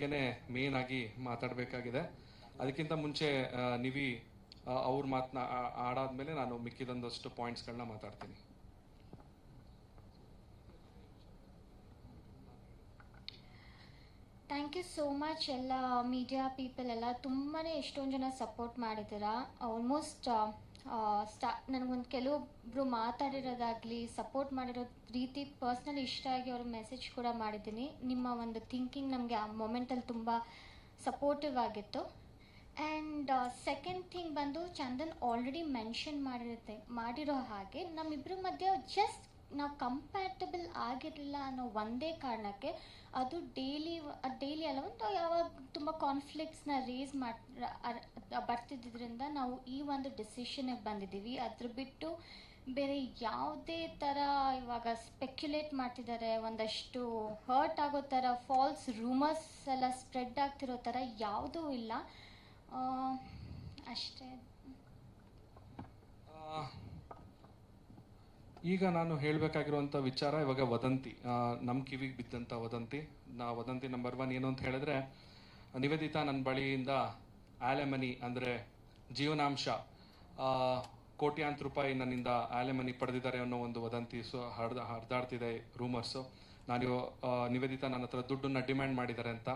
ಬಗ್ಗೆನೇ ಮೇನ್ ಆಗಿ ಮಾತಾಡಬೇಕಾಗಿದೆ. ಅದಕ್ಕಿಂತ ಮುಂಚೆ ನಿವಿ ಅವ್ರ ಮಾತನ್ನ ಆಡಾದ್ಮೇಲೆ ನಾನು ಮಿಕ್ಕಿದೊಂದಷ್ಟು ಪಾಯಿಂಟ್ಸ್ಗಳನ್ನ ಮಾತಾಡ್ತೀನಿ. ಥ್ಯಾಂಕ್ ಯು ಸೋ ಮಚ್ ಎಲ್ಲ ಮೀಡಿಯಾ ಪೀಪಲ್ ಎಲ್ಲ. ತುಂಬಾ ಎಷ್ಟೊಂದು ಜನ ಸಪೋರ್ಟ್ ಮಾಡಿದ್ದೀರಾ. ಆಲ್ಮೋಸ್ಟ್ ಸ್ಟಾ ನನಗೊಂದು ಕೆಲವೊಬ್ರು ಮಾತಾಡಿರೋದಾಗಲಿ ಸಪೋರ್ಟ್ ಮಾಡಿರೋ ರೀತಿ ಪರ್ಸ್ನಲ್ ಇಷ್ಟ ಆಗಿ ಅವ್ರ ಮೆಸೇಜ್ ಕೂಡ ಮಾಡಿದ್ದೀನಿ. ನಿಮ್ಮ ಒಂದು ಥಿಂಕಿಂಗ್ ನಮಗೆ ಆ ಮೊಮೆಂಟಲ್ಲಿ ತುಂಬ ಸಪೋರ್ಟಿವ್ ಆಗಿತ್ತು. ಆ್ಯಂಡ್ ಸೆಕೆಂಡ್ ಥಿಂಗ್ ಬಂದು ಚಂದನ್ ಆಲ್ರೆಡಿ ಮೆನ್ಷನ್ ಮಾಡಿರುತ್ತೆ, ಮಾಡಿರೋ ಹಾಗೆ ನಮ್ಮಿಬ್ಬರ ಮಧ್ಯೆ ಜಸ್ಟ್ ನಾವು ಕಂಪ್ಯಾಟಬಲ್ ಆಗಿರಲಿಲ್ಲ ಅನ್ನೋ ಒಂದೇ ಕಾರಣಕ್ಕೆ ಅದು ಡೈಲಿ ಡೈಲಿ ಅಲ್ಲ, ಒಂದು ಯಾವಾಗ ಕಾನ್ಫ್ಲಿಕ್ಟ್ಸ್ನ ರೇಸ್ ಮಾಡಿ ಬರ್ತಿದ್ದರಿಂದ ನಾವು ಈ ಒಂದು ಡಿಸಿಷನಿಗೆ ಬಂದಿದ್ದೀವಿ. ಅದ್ರ ಬಿಟ್ಟು ಬೇರೆ ಯಾವುದೇ ಥರ ಇವಾಗ ಸ್ಪೆಕ್ಯುಲೇಟ್ ಮಾಡ್ತಿದ್ದಾರೆ, ಒಂದಷ್ಟು ಹರ್ಟ್ ಆಗೋ ಥರ ಫಾಲ್ಸ್ ರೂಮರ್ಸ್ ಎಲ್ಲ ಸ್ಪ್ರೆಡ್ ಆಗ್ತಿರೋ ಥರ ಯಾವುದೂ ಇಲ್ಲ. ಅಷ್ಟೇ. ಈಗ ನಾನು ಹೇಳಬೇಕಾಗಿರುವಂಥ ವಿಚಾರ ಇವಾಗ ವದಂತಿ. ನಮ್ಮ ಕಿವಿಗೆ ಬಿದ್ದಂಥ ವದಂತಿ. ನಾ ವದಂತಿ ನಂಬರ್ ಒನ್ ಏನು ಅಂತ ಹೇಳಿದ್ರೆ ನಿವೇದಿತಾ ನನ್ನ ಬಳಿಯಿಂದ ಆಲೆಮನಿ ಅಂದರೆ ಜೀವನಾಂಶ ಕೋಟ್ಯಾಂತರ ರೂಪಾಯಿ ನನ್ನಿಂದ ಆಲೆಮನಿ ಪಡೆದಿದ್ದಾರೆ ಅನ್ನೋ ಒಂದು ವದಂತಿ ಸೊ ಹರಿದ ಹರಿದಾಡ್ತಿದೆ ರೂಮರ್ಸು ನಾನು ನಿವೇದಿತ ನಿವೇದಿತಾ ನನ್ನ ಹತ್ರ ದುಡ್ಡನ್ನ ಡಿಮ್ಯಾಂಡ್ ಮಾಡಿದ್ದಾರೆ ಅಂತ.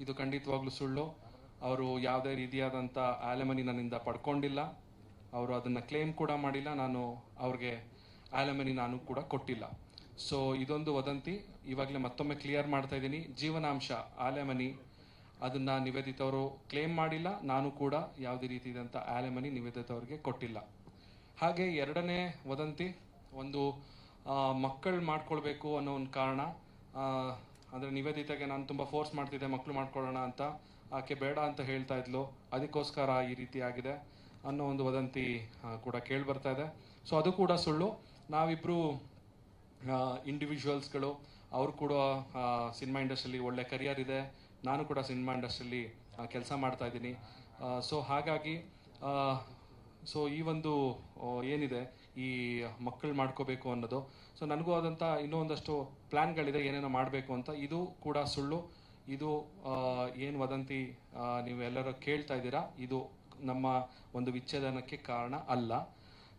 ಇದು ಖಂಡಿತವಾಗ್ಲೂ ಸುಳ್ಳು. ಅವರು ಯಾವುದೇ ರೀತಿಯಾದಂಥ ಆಲೆಮನಿ ನನ್ನಿಂದ ಪಡ್ಕೊಂಡಿಲ್ಲ. ಅವರು ಅದನ್ನು ಕ್ಲೇಮ್ ಕೂಡ ಮಾಡಿಲ್ಲ. ನಾನು ಅವ್ರಿಗೆ ಆಲೆಮನಿ ನಾನು ಕೂಡ ಕೊಟ್ಟಿಲ್ಲ. ಸೊ ಇದೊಂದು ವದಂತಿ. ಇವಾಗಲೇ ಮತ್ತೊಮ್ಮೆ ಕ್ಲಿಯರ್ ಮಾಡ್ತಾ ಇದ್ದೀನಿ. ಜೀವನಾಂಶ, ಆಲೆಮನಿ ಅದನ್ನು ನಿವೇದಿತ ಅವರು ಕ್ಲೇಮ್ ಮಾಡಿಲ್ಲ, ನಾನು ಕೂಡ ಯಾವುದೇ ರೀತಿಯಾದಂಥ ಆಲೆಮನಿ ನಿವೇದಿತ ಅವರಿಗೆ ಕೊಟ್ಟಿಲ್ಲ. ಹಾಗೆ ಎರಡನೇ ವದಂತಿ, ಒಂದು ಮಕ್ಕಳು ಮಾಡ್ಕೊಳ್ಬೇಕು ಅನ್ನೋ ಒಂದು ಕಾರಣ ಅಂದರೆ ನಿವೇದಿತೆಗೆ ನಾನು ತುಂಬ ಫೋರ್ಸ್ ಮಾಡ್ತಿದ್ದೆ ಮಕ್ಕಳು ಮಾಡ್ಕೊಳ್ಳೋಣ ಅಂತ, ಆಕೆ ಬೇಡ ಅಂತ ಹೇಳ್ತಾ ಇದ್ಲು, ಅದಕ್ಕೋಸ್ಕರ ಈ ರೀತಿ ಆಗಿದೆ ಅನ್ನೋ ಒಂದು ವದಂತಿ ಕೂಡ ಕೇಳಿ ಬರ್ತಾ ಇದೆ. ಸೊ ಅದು ಕೂಡ ಸುಳ್ಳು. ನಾವಿಬ್ರು ಇಂಡಿವಿಜುವಲ್ಸ್ಗಳು ಅವ್ರು ಕೂಡ ಸಿನಿಮಾ ಇಂಡಸ್ಟ್ರಿಯಲ್ಲಿ ಒಳ್ಳೆ ಕರಿಯರ್ ಇದೆ ನಾನು ಕೂಡ ಸಿನಿಮಾ ಇಂಡಸ್ಟ್ರಿಯಲ್ಲಿ ಕೆಲಸ ಮಾಡ್ತಾ ಇದ್ದೀನಿ. ಸೊ ಹಾಗಾಗಿ ಸೊ ಈ ಒಂದು ಏನಿದೆ, ಈ ಮಕ್ಕಳು ಮಾಡ್ಕೋಬೇಕು ಅನ್ನೋದು. ಸೊ ನನಗೂ ಆದಂಥ ಇನ್ನೂ ಒಂದಷ್ಟು ಪ್ಲ್ಯಾನ್ಗಳಿದೆ ಏನೇನೋ ಮಾಡಬೇಕು ಅಂತ. ಇದು ಕೂಡ ಸುಳ್ಳು. ಇದು ಏನು ವದಂತಿ ನೀವೆಲ್ಲರೂ ಕೇಳ್ತಾ ಇದ್ದೀರಾ, ಇದು ನಮ್ಮ ಒಂದು ವಿಚ್ಛೇದನಕ್ಕೆ ಕಾರಣ ಅಲ್ಲ.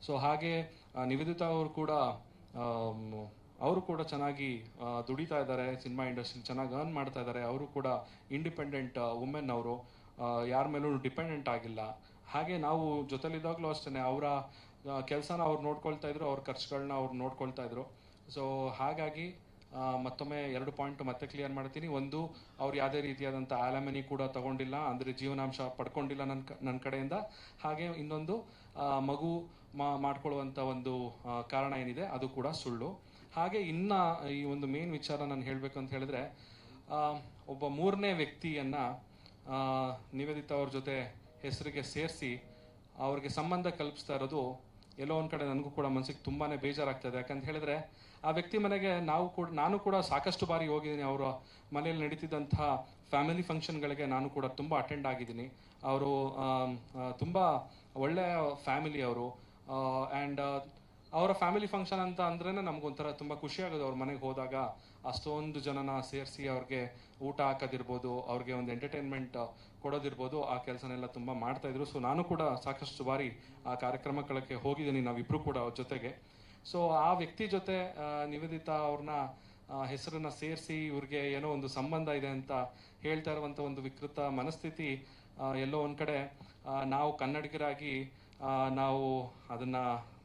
ಸೊ ಹಾಗೆ ನಿವೇದಿತಾ ಅವರು ಕೂಡ ಅವರು ಕೂಡ ಚೆನ್ನಾಗಿ ದುಡಿತಾ ಇದ್ದಾರೆ ಸಿನಿಮಾ ಇಂಡಸ್ಟ್ರಿ ಚೆನ್ನಾಗಿ ಅರ್ನ್ ಮಾಡ್ತಾ ಇದ್ದಾರೆ. ಅವರು ಕೂಡ ಇಂಡಿಪೆಂಡೆಂಟ್ ವುಮೆನ್ ಅವರು. ಯಾರ ಮೇಲೂ ಡಿಪೆಂಡೆಂಟ್ ಆಗಿಲ್ಲ. ಹಾಗೆ ನಾವು ಜೊತೆಲಿದ್ದಾಗಲೂ ಅಷ್ಟೇ ಅವರ ಕೆಲಸನ ಅವ್ರು ನೋಡ್ಕೊಳ್ತಾ ಇದ್ರು, ಅವ್ರ ಖರ್ಚುಗಳನ್ನ ಅವ್ರು ನೋಡ್ಕೊಳ್ತಾ ಇದ್ರು. ಸೊ ಹಾಗಾಗಿ ಮತ್ತೊಮ್ಮೆ ಎರಡು ಪಾಯಿಂಟ್ ಮತ್ತೆ ಕ್ಲಿಯರ್ ಮಾಡ್ತೀನಿ. ಒಂದು, ಅವ್ರು ಯಾವುದೇ ರೀತಿಯಾದಂಥ ಆಲಮನಿ ಕೂಡ ತಗೊಂಡಿಲ್ಲ, ಅಂದರೆ ಜೀವನಾಂಶ ಪಡ್ಕೊಂಡಿಲ್ಲ ನನ್ನ ನನ್ನ ಕಡೆಯಿಂದ. ಹಾಗೆ ಇನ್ನೊಂದು ಮಗು ಮಾ, ಮಾಡ್ಕೊಳ್ಳುವಂಥ ಒಂದು ಕಾರಣ ಏನಿದೆ, ಅದು ಕೂಡ ಸುಳ್ಳು. ಹಾಗೆ ಇನ್ನ ಈ ಒಂದು ಮೇನ್ ವಿಚಾರ ನಾನು ಹೇಳಬೇಕು ಅಂತ ಹೇಳಿದ್ರೆ ಒಬ್ಬ ಮೂರನೇ ವ್ಯಕ್ತಿಯನ್ನ ನಿವೇದಿತಾ ಅವ್ರ ಜೊತೆ ಹೆಸರಿಗೆ ಸೇರಿಸಿ ಅವ್ರಿಗೆ ಸಂಬಂಧ ಕಲ್ಪಿಸ್ತಾ ಇರೋದು ಎಲ್ಲೋ ಒಂದ್ ಕಡೆ ನನಗೂ ಕೂಡ ಮನಸ್ಸಿಗೆ ತುಂಬಾನೇ ಬೇಜಾರಾಗ್ತದೆ ಯಾಕಂತ ಹೇಳಿದ್ರೆ, ಆ ವ್ಯಕ್ತಿ ಮನೆಗೆ ನಾವು ಕೂಡ, ನಾನು ಕೂಡ ಸಾಕಷ್ಟು ಬಾರಿ ಹೋಗಿದ್ದೀನಿ. ಅವರ ಮನೆಯಲ್ಲಿ ನಡೀತಿದ್ದಂತಹ ಫ್ಯಾಮಿಲಿ ಫಂಕ್ಷನ್ಗಳಿಗೆ ನಾನು ಕೂಡ ತುಂಬ ಅಟೆಂಡ್ ಆಗಿದ್ದೀನಿ. ಅವರು ತುಂಬ ಒಳ್ಳೆಯ ಫ್ಯಾಮಿಲಿ ಅವರು. ಆ್ಯಂಡ್ ಅವರ ಫ್ಯಾಮಿಲಿ ಫಂಕ್ಷನ್ ಅಂತ ಅಂದ್ರೇ ನಮಗೊಂಥರ ತುಂಬ ಖುಷಿ ಆಗೋದು. ಅವ್ರ ಮನೆಗೆ ಹೋದಾಗ ಅಷ್ಟೊಂದು ಜನನ ಸೇರಿಸಿ ಅವ್ರಿಗೆ ಊಟ ಹಾಕೋದಿರ್ಬೋದು, ಅವ್ರಿಗೆ ಒಂದು ಎಂಟರ್ಟೈನ್ಮೆಂಟ್ ಕೊಡೋದಿರ್ಬೋದು, ಆ ಕೆಲಸನೆಲ್ಲ ತುಂಬ ಮಾಡ್ತಾ ಇದ್ರು. ಸೊ ನಾನು ಕೂಡ ಸಾಕಷ್ಟು ಬಾರಿ ಆ ಕಾರ್ಯಕ್ರಮಗಳಕ್ಕೆ ಹೋಗಿದ್ದೀನಿ, ನಾವಿಬ್ರು ಕೂಡ ಅವ್ರ ಜೊತೆಗೆ. ಸೊ ಆ ವ್ಯಕ್ತಿ ಜೊತೆ ನಿವೇದಿತಾ ಅವ್ರನ್ನ ಹೆಸರನ್ನ ಸೇರಿಸಿ ಇವ್ರಿಗೆ ಏನೋ ಒಂದು ಸಂಬಂಧ ಇದೆ ಅಂತ ಹೇಳ್ತಾ ಇರುವಂಥ ಒಂದು ವಿಕೃತ ಮನಸ್ಥಿತಿ ಎಲ್ಲೋ ಒಂದ್ ಕಡೆ ನಾವು ಕನ್ನಡಿಗರಾಗಿ ನಾವು ಅದನ್ನ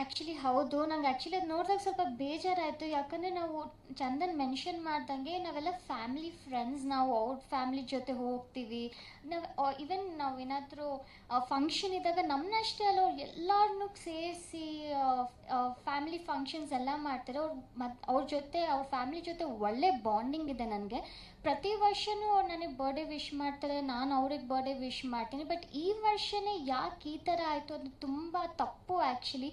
ಆ್ಯಕ್ಚುಲಿ ಹೌದು. ನಂಗೆ ಆ್ಯಕ್ಚುಲಿ ಅದು ನೋಡಿದಾಗ ಸ್ವಲ್ಪ ಬೇಜಾರಾಯಿತು. ಯಾಕಂದರೆ ನಾವು ಚಂದನ್ ಮೆನ್ಷನ್ ಮಾಡ್ದಂಗೆ ನಾವೆಲ್ಲ ಫ್ಯಾಮಿಲಿ ಫ್ರೆಂಡ್ಸ್ ನಾವು ಅವ್ರ ಫ್ಯಾಮಿಲಿ ಜೊತೆ ಹೋಗ್ತೀವಿ. ನಾವು ಈವನ್ ನಾವು ಏನಾದರೂ ಫಂಕ್ಷನ್ ಇದ್ದಾಗ ನಮ್ಮನ್ನಷ್ಟೇ ಅಲ್ಲ, ಅವ್ರು ಎಲ್ಲರನ್ನೂ ಸೇರಿಸಿ ಫ್ಯಾಮಿಲಿ ಫಂಕ್ಷನ್ಸ್ ಎಲ್ಲ ಮಾಡ್ತಾರೆ. ಅವ್ರು ಮತ್ತು ಅವ್ರ ಜೊತೆ, ಅವ್ರ ಫ್ಯಾಮಿಲಿ ಜೊತೆ ಒಳ್ಳೆ ಬಾಂಡಿಂಗ್ ಇದೆ ನನಗೆ. ಪ್ರತಿ ವರ್ಷವೂ ಅವ್ರು ನನಗೆ ಬರ್ಡೇ ವಿಶ್ ಮಾಡ್ತಾರೆ. ನಾನು ಅವ್ರಿಗೆ ಬರ್ಡೇ ವಿಶ್ ಮಾಡ್ತೀನಿ. ಬಟ್ ಈ ವರ್ಷವೇ ಯಾಕೆ ಈ ಥರ ಆಯಿತು ಅದು ತುಂಬ ತಪ್ಪು ಆ್ಯಕ್ಚುಲಿ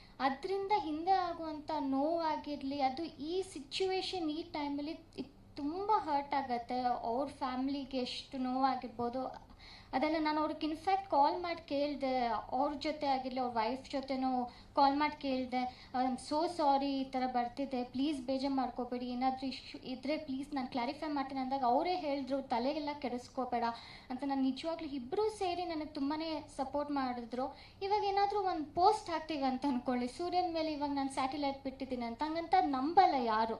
ಅದರಿಂದ ಹಿಂದೆ ಆಗುವಂಥ ನೋವಾಗಿರಲಿ, ಅದು ಈ ಸಿಚುವೇಶನ್ ಈ ಟೈಮಲ್ಲಿ ತುಂಬ ಹರ್ಟ್ ಆಗುತ್ತೆ. ಅವ್ರ ಫ್ಯಾಮ್ಲಿಗೆ ಎಷ್ಟು ನೋವಾಗಿರ್ಬೋದು ಅದೆಲ್ಲ ನಾನು ಅವ್ರಿಗೆ ಇನ್ಫ್ಯಾಕ್ಟ್ ಕಾಲ್ ಮಾಡಿ ಕೇಳಿದೆ. ಅವ್ರ ಜೊತೆ ಆಗಿರಲಿ, ಅವ್ರ ವೈಫ್ ಜೊತೆನೂ ಕಾಲ್ ಮಾಡಿ ಕೇಳಿದೆ. ಸೋ ಸಾರಿ ಈ ಥರ ಬರ್ತಿದೆ. ಪ್ಲೀಸ್ ಬೇಜಾರು ಮಾಡ್ಕೋಬೇಡಿ. ಏನಾದರೂ ಇಶ್ಯೂ ಇದ್ದರೆ ಪ್ಲೀಸ್ ನಾನು ಕ್ಲಾರಿಫೈ ಮಾಡ್ತೀನಿ. ಅಂದಾಗ ಅವರೇ ಹೇಳಿದ್ರು, ತಲೆಗೆಲ್ಲ ಕೆಡಿಸ್ಕೋಬೇಡ. ಅಂತ ನಾನು ನಿಜವಾಗ್ಲೂ ಇಬ್ಬರೂ ಸೇರಿ ನನಗೆ ತುಂಬಾ ಸಪೋರ್ಟ್ ಮಾಡಿದ್ರು. ಇವಾಗ ಏನಾದರೂ ಒಂದು ಪೋಸ್ಟ್ ಹಾಕ್ತೀವಿ ಅಂತ ಅಂದ್ಕೊಳ್ಳಿ ಸೂರ್ಯನ ಮೇಲೆ ಇವಾಗ ನಾನು ಸ್ಯಾಟಿಲೈಟ್ ಬಿಟ್ಟಿದ್ದೀನಿ ಅಂತ. ಹಂಗಂತ ನಂಬಲ್ಲ ಯಾರು.